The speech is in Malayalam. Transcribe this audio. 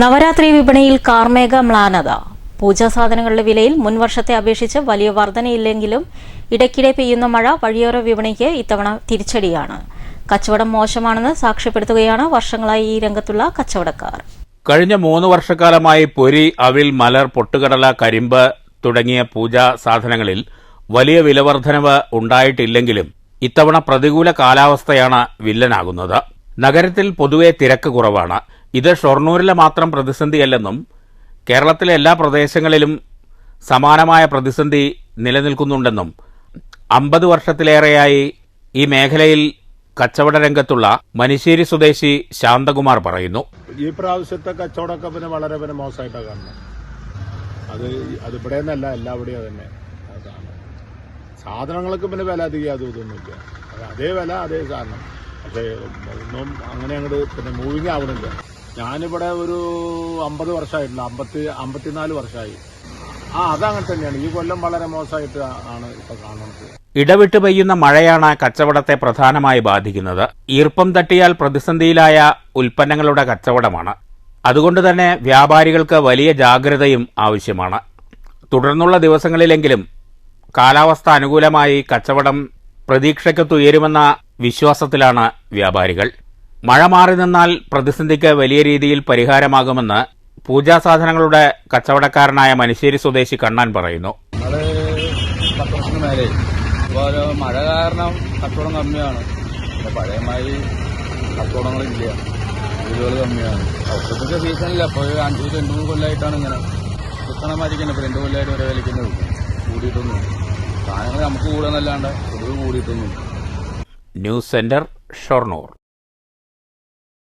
നവരാത്രി വിപണിയിൽ കാർമേഘ മ്ലാനത. പൂജാ സാധനങ്ങളുടെ വിലയിൽ മുൻവർഷത്തെ അപേക്ഷിച്ച് വലിയ വർധനയില്ലെങ്കിലും ഇടയ്ക്കിടെ പെയ്യുന്ന മഴ വഴിയോര വിപണിക്ക് ഇത്തവണ തിരിച്ചടിയാണ്. കച്ചവടം മോശമാണെന്ന് സാക്ഷ്യപ്പെടുത്തുകയാണ് വർഷങ്ങളായി ഈ രംഗത്തുള്ള കച്ചവടക്കാർ. കഴിഞ്ഞ മൂന്ന് വർഷക്കാലമായി പൊരി അവിൽ മലർ പൊട്ടുകടല കരിമ്പ് തുടങ്ങിയ പൂജാ സാധനങ്ങളിൽ വലിയ വിലവർദ്ധനവ് ഉണ്ടായിട്ടില്ലെങ്കിലും ഇത്തവണ പ്രതികൂല കാലാവസ്ഥയാണ് വില്ലനാകുന്നത്. നഗരത്തിൽ പൊതുവെ തിരക്ക് കുറവാണ്. ഇത് ഷൊർണൂരിലെ മാത്രം പ്രതിസന്ധിയല്ലെന്നും കേരളത്തിലെ എല്ലാ പ്രദേശങ്ങളിലും സമാനമായ പ്രതിസന്ധി നിലനിൽക്കുന്നുണ്ടെന്നും അമ്പത് വർഷത്തിലേറെയായി ഈ മേഖലയിൽ കച്ചവട രംഗത്തുള്ള മനിശ്ശേരി സ്വദേശി ശാന്തകുമാർ പറയുന്നു. ഈ പ്രാവശ്യത്തെ കച്ചവടമൊക്കെ പിന്നെ വളരെ പിന്നെ മോശമായിട്ടാണ് കാണുന്നത്. അത് അത് ഇവിടെ നിന്നല്ല എല്ലാവിടെയും തന്നെ സാധനങ്ങൾക്ക് പിന്നെ വില അധികം അതും ഇതൊന്നുമില്ല അതേ വില അതേ സാധനം. പക്ഷേ ഒന്നും അങ്ങനെ അങ്ങോട്ട് പിന്നെ മൂവിങ് ആവണില്ല. ഞാനിവിടെ ഒരു അമ്പത് വർഷമായിട്ടില്ല അമ്പത്തി അമ്പത്തിനാല് വർഷമായി. ആ അതങ്ങനെ തന്നെയാണ്. ഈ കൊല്ലം വളരെ മോശമായിട്ട് ആണ് ഇപ്പൊ കാണുന്നത്. ഇടവിട്ട് പെയ്യുന്ന മഴയാണ് കച്ചവടത്തെ പ്രധാനമായി ബാധിക്കുന്നത്. ഈർപ്പം തട്ടിയാൽ പ്രതിസന്ധിയിലായ ഉൽപ്പന്നങ്ങളുടെ കച്ചവടമാണ്. അതുകൊണ്ട് തന്നെ വ്യാപാരികൾക്ക് വലിയ ജാഗ്രതയും ആവശ്യമാണ്. തുടർന്നുള്ള ദിവസങ്ങളിലെങ്കിലും കാലാവസ്ഥ അനുകൂലമായി കച്ചവടം പ്രതീക്ഷയ്ക്കൊത്തുയരുമെന്ന വിശ്വാസത്തിലാണ് വ്യാപാരികൾ. മഴ മാറി നിന്നാൽ പ്രതിസന്ധിക്ക് വലിയ രീതിയിൽ പരിഹാരമാകുമെന്ന് പൂജാ സാധനങ്ങളുടെ കച്ചവടക്കാരനായ മനുശ്ശേരി സ്വദേശി കണ്ണാൻ പറയുന്നു. മഴ കാരണം കച്ചവടം കമ്മിയാണ്. പഴയമായി കച്ചവടങ്ങളില്ല. വീടുകൾ കമ്മിയാണ്. ഔഷധത്തിന്റെ സീസണില്ല. അപ്പോൾ അഞ്ചു രണ്ടു മൂന്ന് കൊല്ലമായിട്ടാണ് ഇങ്ങനെ വിൽക്കണമായിരിക്കുന്നത് ഇപ്പോൾ രണ്ട് കൊല്ലമായിട്ട് ഒരേ വിലയ്ക്കുന്നത് കൂടിയിട്ടൊന്നും സാധനങ്ങൾ നമുക്ക് കൂടുന്നല്ലാണ്ട് പൊതുവെ കൂടിയിട്ടൊന്നും ന്യൂസ് സെന്റർ ഷൊർണൂർ.